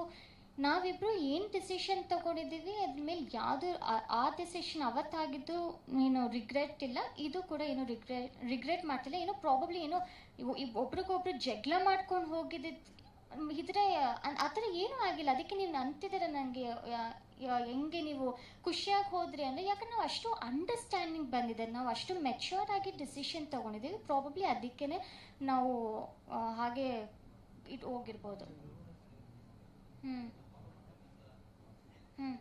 ನಾವಿಬ್ಬರು ಏನು ಡಿಸಿಷನ್ ತಗೊಂಡಿದ್ದೀವಿ ಅದ್ರ ಮೇಲೆ ಯಾವುದು ಆ ಡಿಸಿಷನ್ ಅವತ್ತಾಗಿದ್ದು ಏನು ರಿಗ್ರೆಟ್ ಇಲ್ಲ. ಇದು ಕೂಡ ಏನು ರಿಗ್ರೆಟ್ ರಿಗ್ರೆಟ್ ಮಾಡ್ತಿಲ್ಲ. ಏನೋ ಪ್ರಾಬಬ್ಲಿ ಏನೋ ಒಬ್ರಿಗೊಬ್ರು ಜಗಳ ಮಾಡ್ಕೊಂಡು ಹೋಗಿದ್ದಿದ್ದು ಇದ್ರೆ, ಆ ಥರ ಏನೂ ಆಗಿಲ್ಲ. ಅದಕ್ಕೆ ನೀವು ಅಂತಿದ್ದೀರ ನನಗೆ ಹೆಂಗೆ ನೀವು ಖುಷಿಯಾಗಿ ಹೋದ್ರಿ ಅಂದರೆ, ಯಾಕಂದ್ರೆ ನಾವು ಅಷ್ಟು ಅಂಡರ್ಸ್ಟ್ಯಾಂಡಿಂಗ್ ಬಂದಿದೆ. ನಾವು ಅಷ್ಟು ಮೆಚ್ಯೂರ್ ಆಗಿ ಡಿಸಿಷನ್ ತಗೊಂಡಿದ್ದೀವಿ. ಪ್ರಾಬಬ್ಲಿ ಅದಕ್ಕೇ ನಾವು ಹಾಗೆ ಇಟ್ ಹೋಗಿರ್ಬೋದು. ಹ್ಞೂ ಹ್ಞೂ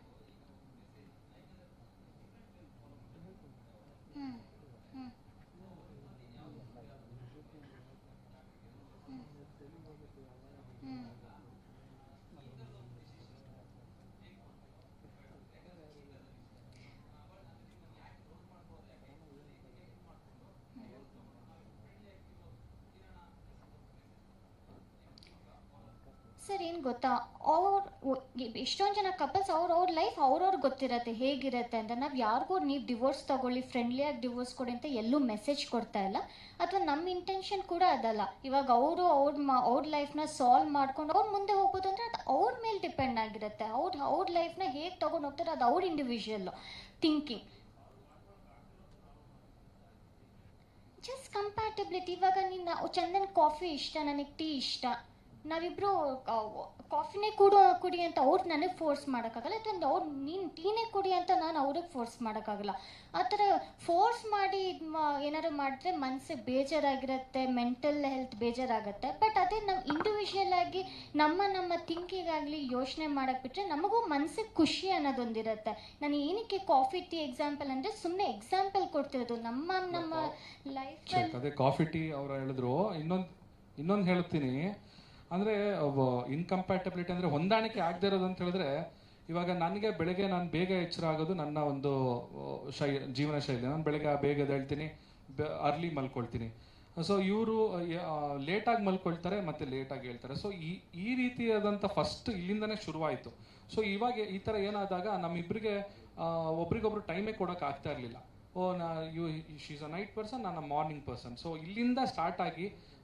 ಏನು ಗೊತ್ತಾ? ಅವ್ರು ಎಷ್ಟೊಂದು ಜನ ಕಪಲ್ಸ್ ಅವ್ರ ಅವ್ರ ಲೈಫ್ ಅವ್ರವ್ರಿಗೆ ಗೊತ್ತಿರತ್ತೆ, ಹೇಗಿರುತ್ತೆ ಅಂತ. ನಾವು ಯಾರಿಗೂ ನೀವು ಡಿವೋರ್ಸ್ ತಗೊಳ್ಳಿ ಫ್ರೆಂಡ್ಲಿಯಾಗಿ ಡಿವೋರ್ಸ್ ಕೊಡಿ ಅಂತ ಎಲ್ಲೂ ಮೆಸೇಜ್ ಕೊಡ್ತಾ ಇಲ್ಲ. ಅಥವಾ ನಮ್ಮ ಇಂಟೆನ್ಷನ್ ಕೂಡ ಅದಲ್ಲ. ಇವಾಗ ಅವರು ಅವ್ರ ಮಾ, ಅವ್ರ ಲೈಫ್ನ ಸಾಲ್ವ್ ಮಾಡ್ಕೊಂಡು ಅವ್ರ ಮುಂದೆ ಹೋಗೋದು ಅಂದರೆ ಅದು ಅವ್ರ ಮೇಲೆ ಡಿಪೆಂಡ್ ಆಗಿರುತ್ತೆ. ಅವ್ರ ಅವ್ರ ಲೈಫ್ನ ಹೇಗೆ ತೊಗೊಂಡು ಹೋಗ್ತಾರೆ ಅದು ಅವ್ರ ಇಂಡಿವಿಜುವಲ್ಲು ಥಿಂಕಿಂಗ್ ಜಸ್ಟ್ ಕಂಪ್ಯಾಟಬಿಲಿಟಿ ಇವಾಗ ನೀನು ಚಂದನ್ ಕಾಫಿ ಇಷ್ಟ, ನನಗೆ ಟೀ ಇಷ್ಟ. ನಾವಿಬ್ಬರು ಕಾಫಿನೇ ಕುಡು ಕುಡಿ ಅಂತ ಅವ್ರು ನನಗೆ ಫೋರ್ಸ್ ಮಾಡೋಕ್ಕಾಗಲ್ಲ. ಅಥವಾ ಅವ್ರು ನೀನು ಟೀನೇ ಕುಡಿ ಅಂತ ನಾನು ಅವ್ರಿಗೆ ಫೋರ್ಸ್ ಮಾಡೋಕ್ಕಾಗಲ್ಲ. ಆ ಥರ ಫೋರ್ಸ್ ಮಾಡಿ ಇದು ಮಾ- ಏನಾದ್ರು ಮಾಡಿದ್ರೆ ಮನಸ್ಸಿಗೆ ಬೇಜಾರಾಗಿರುತ್ತೆ ಮೆಂಟಲ್ ಹೆಲ್ತ್ ಬೇಜಾರಾಗುತ್ತೆ. ಬಟ್ ಅದೇ ನಾವು ಇಂಡಿವಿಜುವಲ್ ಆಗಿ ನಮ್ಮ ನಮ್ಮ ಥಿಂಕಿಂಗ್ ಆಗಲಿ ಯೋಚನೆ ಮಾಡಕ್ಕೆ ಬಿಟ್ಟರೆ ನಮಗೂ ಮನಸ್ಸಿಗೆ ಖುಷಿ ಅನ್ನೋದೊಂದಿರುತ್ತೆ. ನಾನು ಏನಕ್ಕೆ ಕಾಫಿ ಟೀ ಎಕ್ಸಾಂಪಲ್ ಅಂದರೆ ಸುಮ್ಮನೆ ಎಕ್ಸಾಂಪಲ್ ಕೊಡ್ತಿರೋದು. ನಮ್ಮ ನಮ್ಮ ಲೈಫ್ ಅದೇ ಕಾಫಿ ಟೀ ಅವ್ರು ಹೇಳಿದ್ರು. ಇನ್ನೊಂದು ಇನ್ನೊಂದು ಹೇಳ್ತೀನಿ. ಅಂದರೆ ಇನ್ಕಂಪ್ಯಾಟಬಿಲಿಟಿ ಅಂದರೆ ಹೊಂದಾಣಿಕೆ ಆಗದೆ ಇರೋದು ಅಂತ ಹೇಳಿದ್ರೆ, ಇವಾಗ ನನಗೆ ಬೆಳಗ್ಗೆ ನಾನು ಬೇಗ ಎಚ್ಚರ ಆಗೋದು ನನ್ನ ಒಂದು ಶೈ, ಜೀವನ ಶೈಲಿ. ನಾನು ಬೆಳಗ್ಗೆ ಬೇಗ ಎದ್ದೇಳ್ತೀನಿ ಅರ್ಲಿ ಮಲ್ಕೊಳ್ತೀನಿ. ಸೊ ಇವರು ಲೇಟಾಗಿ ಮಲ್ಕೊಳ್ತಾರೆ, ಮತ್ತೆ ಲೇಟಾಗಿ ಹೇಳ್ತಾರೆ. ಸೊ ಈ ಈ ರೀತಿಯಾದಂಥ ಫಸ್ಟ್ ಇಲ್ಲಿಂದನೇ ಶುರುವಾಯಿತು. ಸೊ ಇವಾಗ ಈ ಥರ ಏನಾದಾಗ ನಮ್ಮಿಬ್ಬರಿಗೆ ಒಬ್ರಿಗೊಬ್ರು ಟೈಮೇ ಕೊಡೋಕೆ ಆಗ್ತಾ ಇರಲಿಲ್ಲ. ಓ, ನಾ you she's a night person ನಾನು ಮಾರ್ನಿಂಗ್ ಪರ್ಸನ್ ಸೊ ಇಲ್ಲಿಂದ ಸ್ಟಾರ್ಟ್ ಆಗಿ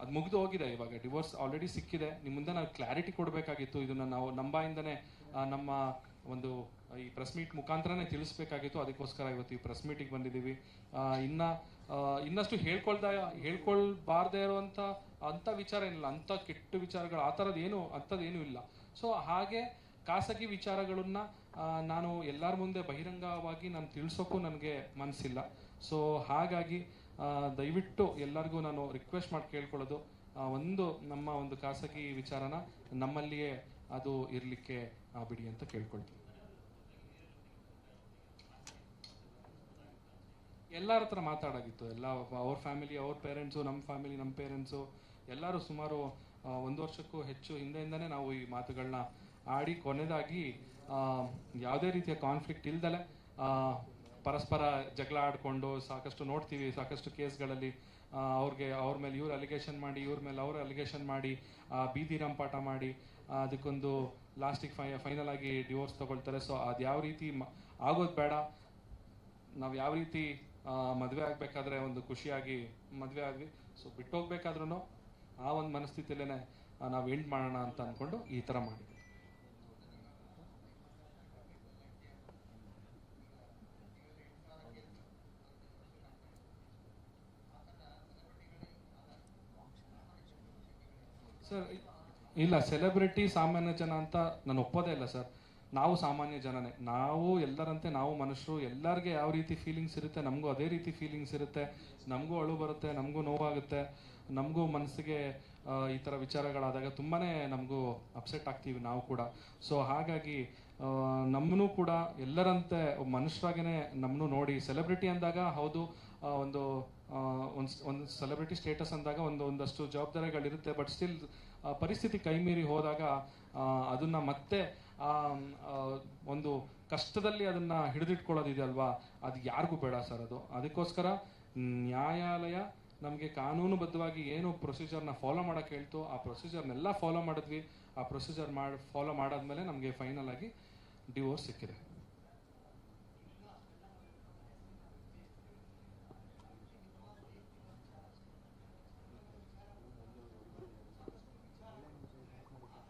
ಅದು ಮುಗಿದು ಹೋಗಿದೆ. ಇವಾಗ ಡಿವೋರ್ಸ್ ಆಲ್ರೆಡಿ ಸಿಕ್ಕಿದೆ. ನಿಮ್ಮ ಮುಂದೆ ನಾವು ಕ್ಲಾರಿಟಿ ಕೊಡಬೇಕಾಗಿತ್ತು. ಇದನ್ನ ನಾವು ನಂಬಾಯಿಂದನೇ ನಮ್ಮ ಒಂದು, ಈ ಪ್ರೆಸ್ ಮೀಟ್ ಮುಖಾಂತರನೇ ತಿಳಿಸ್ಬೇಕಾಗಿತ್ತು. ಅದಕ್ಕೋಸ್ಕರ ಇವತ್ತು ಈ ಪ್ರೆಸ್ ಮೀಟಿಗೆ ಬಂದಿದ್ದೀವಿ. ಇನ್ನು ಇನ್ನ ಇನ್ನಷ್ಟು ಹೇಳ್ಕೊಳ್ದ, ಹೇಳ್ಕೊಳ್ಬಾರ್ದೇ ಇರುವಂಥ ಅಂಥ ವಿಚಾರ ಏನಿಲ್ಲ. ಅಂಥ ಕೆಟ್ಟ ವಿಚಾರಗಳು, ಆ ಥರದ್ದು ಏನು ಅಂಥದ್ದು ಏನೂ ಇಲ್ಲ. ಸೊ ಹಾಗೆ ಖಾಸಗಿ ವಿಚಾರಗಳನ್ನ ನಾನು ಎಲ್ಲರ ಮುಂದೆ ಬಹಿರಂಗವಾಗಿ ನಾನು ತಿಳಿಸೋಕ್ಕೂ ನನಗೆ ಮನಸ್ಸಿಲ್ಲ ಸೊ ಹಾಗಾಗಿ ದಯವಿಟ್ಟು ಎಲ್ಲರಿಗೂ ನಾನು ರಿಕ್ವೆಸ್ಟ್ ಮಾಡಿ ಕೇಳ್ಕೊಳ್ಳೋದು. ಒಂದು ನಮ್ಮ ಒಂದು ಖಾಸಗಿ ವಿಚಾರನ ನಮ್ಮಲ್ಲಿಯೇ ಅದು ಇರಲಿಕ್ಕೆ ಬಿಡಿ ಅಂತ ಕೇಳ್ಕೊಳ್ತೀನಿ. ಎಲ್ಲರ ಹತ್ರ ಮಾತಾಡೋದಿತ್ತು. ಎಲ್ಲ ಅವ್ರ ಫ್ಯಾಮಿಲಿ ಅವ್ರ ಪೇರೆಂಟ್ಸು ನಮ್ಮ ಫ್ಯಾಮಿಲಿ ನಮ್ಮ ಪೇರೆಂಟ್ಸು ಎಲ್ಲರೂ ಸುಮಾರು ಒಂದು ವರ್ಷಕ್ಕೂ ಹೆಚ್ಚು ಹಿಂದೆಯಿಂದನೇ ನಾವು ಈ ಮಾತುಗಳನ್ನ ಆಡಿ ಕೊನೆಯದಾಗಿ ಯಾವುದೇ ರೀತಿಯ ಕಾನ್ಫ್ಲಿಕ್ಟ್ ಇಲ್ದಲೆ ಪರಸ್ಪರ ಜಗಳ ಆಡಿಕೊಂಡು ಸಾಕಷ್ಟು ನೋಡ್ತೀವಿ, ಸಾಕಷ್ಟು ಕೇಸ್ಗಳಲ್ಲಿ ಅವ್ರಿಗೆ ಅವ್ರ ಮೇಲೆ ಇವ್ರು ಅಲಿಗೇಷನ್ ಮಾಡಿ, ಇವ್ರ ಮೇಲೆ ಅವರು ಅಲಿಗೇಷನ್ ಮಾಡಿ ಬೀದಿ ರಂಪಾಟ ಮಾಡಿ ಅದಕ್ಕೊಂದು ಲಾಸ್ಟಿಗೆ ಫೈ ಫೈನಲ್ ಆಗಿ ಡಿವೋರ್ಸ್ ತಗೊಳ್ತಾರೆ. ಸೊ ಅದು ಯಾವ ರೀತಿ ಆಗೋದು ಬೇಡ. ನಾವು ಯಾವ ರೀತಿ ಮದುವೆ ಆಗಬೇಕಾದ್ರೆ ಒಂದು ಖುಷಿಯಾಗಿ ಮದುವೆ ಆಗಲಿ ಸೊ ಬಿಟ್ಟೋಗ್ಬೇಕಾದ್ರೂ ಆ ಒಂದು ಮನಸ್ಥಿತಿಯಲ್ಲೇ ನಾವು ಎಂಡ್ ಮಾಡೋಣ ಅಂತ ಅಂದ್ಕೊಂಡು ಈ ಥರ ಮಾಡಿದ್ವಿ. ಸರ್, ಇಲ್ಲ ಸೆಲೆಬ್ರಿಟಿ ಸಾಮಾನ್ಯ ಜನ ಅಂತ ನಾನು ಒಪ್ಪೋದೇ ಇಲ್ಲ ಸರ್. ನಾವು ಸಾಮಾನ್ಯ ಜನನೇ. ನಾವು ಎಲ್ಲರಂತೆ ನಾವು ಮನುಷ್ಯರು, ಎಲ್ಲರಿಗೆ ಯಾವ ರೀತಿ ಫೀಲಿಂಗ್ಸ್ ಇರುತ್ತೆ, ನಮಗೂ ಅದೇ ರೀತಿ ಫೀಲಿಂಗ್ಸ್ ಇರುತ್ತೆ. ನಮಗೂ ಅಳು ಬರುತ್ತೆ, ನಮಗೂ ನೋವಾಗುತ್ತೆ, ನಮಗೂ ಮನಸ್ಸಿಗೆ ಈ ಥರ ವಿಚಾರಗಳಾದಾಗ ತುಂಬಾ ನಮಗೂ ಅಪ್ಸೆಟ್ ಆಗ್ತೀವಿ ನಾವು ಕೂಡ. ಸೊ ಹಾಗಾಗಿ ನಮ್ಮನ್ನು ಕೂಡ ಎಲ್ಲರಂತೆ ಮನುಷ್ಯರಾಗೇ ನಮ್ಮನ್ನು ನೋಡಿ. ಸೆಲೆಬ್ರಿಟಿ ಅಂದಾಗ ಹೌದು ಒಂದು ಒಂದು ಒಂದು ಸೆಲೆಬ್ರಿಟಿ ಸ್ಟೇಟಸ್ ಅಂದಾಗ ಒಂದು ಒಂದಷ್ಟು ಜವಾಬ್ದಾರಿಗಳಿರುತ್ತೆ ಬಟ್ ಸ್ಟಿಲ್ ಪರಿಸ್ಥಿತಿ ಕೈಮೀರಿ ಹೋದಾಗ ಅದನ್ನು ಮತ್ತೆ ಒಂದು ಕಷ್ಟದಲ್ಲಿ ಅದನ್ನ ಹಿಡಿದಿಟ್ಕೊಳ್ಳೋದಿದೆಯಲ್ವಾ? ಅದು ಯಾರಿಗೂ ಬೇಡ ಸರ್ ಅದು. ಅದಕ್ಕೋಸ್ಕರ ನ್ಯಾಯಾಲಯ ನಮಗೆ ಕಾನೂನುಬದ್ಧವಾಗಿ ಏನು ಪ್ರೊಸೀಜರ್ನ ಫಾಲೋ ಮಾಡೋಕೆ ಹೇಳ್ತು. ಆ ಪ್ರೊಸೀಜರ್ನೆಲ್ಲ ಫಾಲೋ ಮಾಡಿದ್ವಿ. ಆ ಪ್ರೊಸೀಜರ್ ಮಾಡಿ ಫಾಲೋ ಮಾಡಾದ್ಮೇಲೆ ನಮಗೆ ಫೈನಲ್ ಆಗಿ ಡಿವೋರ್ಸ್ ಸಿಕ್ಕಿದೆ.